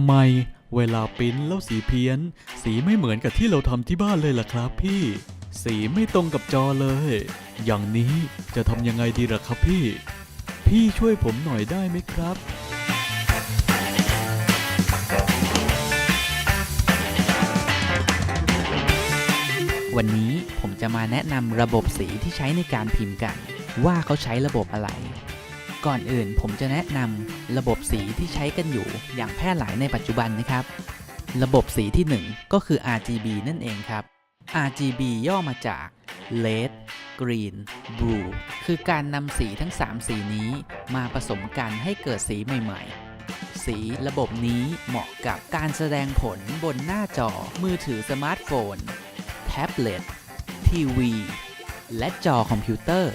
ำไม เวลาปิ้นแล้วสีเพี้ยน สีไม่เหมือนกับที่เราทำที่บ้านเลยล่ะครับพี่ สีไม่ตรงกับจอเลย อย่างนี้จะทำยังไงดีล่ะครับพี่ พี่ช่วยผมหน่อยได้ไหมครับวันนี้ผมจะมาแนะนำระบบสีที่ใช้ในการพิมพ์กัน ว่าเขาใช้ระบบอะไร ก่อนอื่นผมจะแนะนำระบบสีที่ใช้กันอยู่อย่างแพร่หลายในปัจจุบันนะครับ ระบบสีที่ 1 ก็คือ RGB นั่นเองครับ RGB ย่อมาจาก Red Green Blue คือการนำสีทั้ง 3 สีนี้มาผสมกันให้เกิดสีใหม่ ๆ สีระบบนี้เหมาะกับการแสดงผลบนหน้าจอมือถือสมาร์ทโฟน แท็บเล็ต ทีวี และจอคอมพิวเตอร์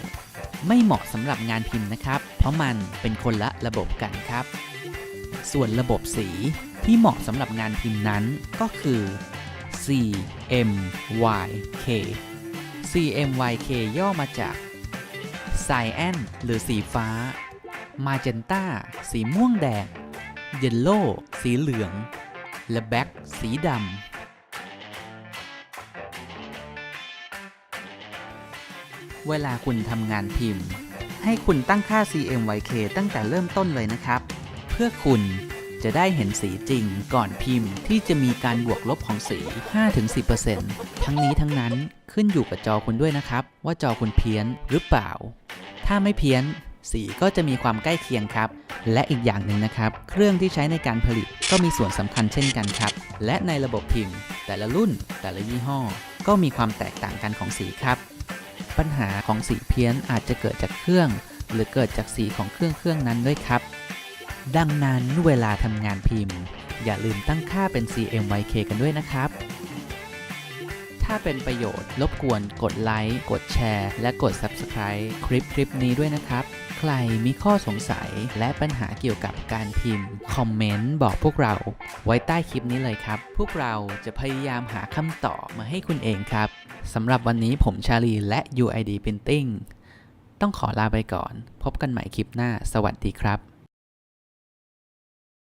ไม่เหมาะสำหรับงานพิมพ์นะครับ เพราะมันเป็นคนละระบบกันครับ ส่วนระบบสีที่เหมาะสำหรับงานพิมพ์นั้นก็คือ CMYK CMYK ย่อมาจาก Cyan หรือสีฟ้า Magenta สีม่วงแดง Yellow สีเหลือง และ Black สีดำ เวลาคุณทำงานพิมพ์ ให้คุณตั้งค่า CMYK ตั้งแต่เริ่มต้นเลยนะครับ เพื่อคุณจะได้เห็นสีจริงก่อนพิมพ์ที่จะมีการบวกลบของสี 5-10%ทั้งนี้ทั้งนั้นขึ้นอยู่กับจอคุณด้วยนะครับ ว่าจอคุณเพี้ยนหรือเปล่า ถ้าไม่เพี้ยน สีก็จะมีความใกล้เคียงครับ และอีกอย่างหนึ่งนะครับ เครื่องที่ใช้ในการผลิตก็มีส่วนสำคัญเช่นกันครับ และในระบบพิมพ์ แต่ละรุ่น แต่ละยี่ห้อ ก็มีความแตกต่างกันของสีครับ ปัญหาของสีเพี้ยนอาจจะเกิดจากเครื่อง หรือเกิดจากสีของเครื่องเครื่องนั้นด้วยครับ ดังนั้นเวลาทำงานพิมพ์ อย่าลืมตั้งค่าเป็น CMYK กันด้วยนะครับ ถ้าเป็นประโยชน์รบกวนกดไลค์กดแชร์และกด Subscribe คลิปคลิปนี้ด้วยนะครับ ใครมีข้อสงสัยและปัญหาเกี่ยวกับการพิมพ์ คอมเมนต์บอกพวกเรา ไว้ใต้คลิปนี้เลยครับ พวกเราจะพยายามหาคำตอบมาให้คุณเองครับ สำหรับวันนี้ผมชาลีและ UID Printing ต้องขอลาไปก่อน พบกันใหม่คลิปหน้า สวัสดีครับ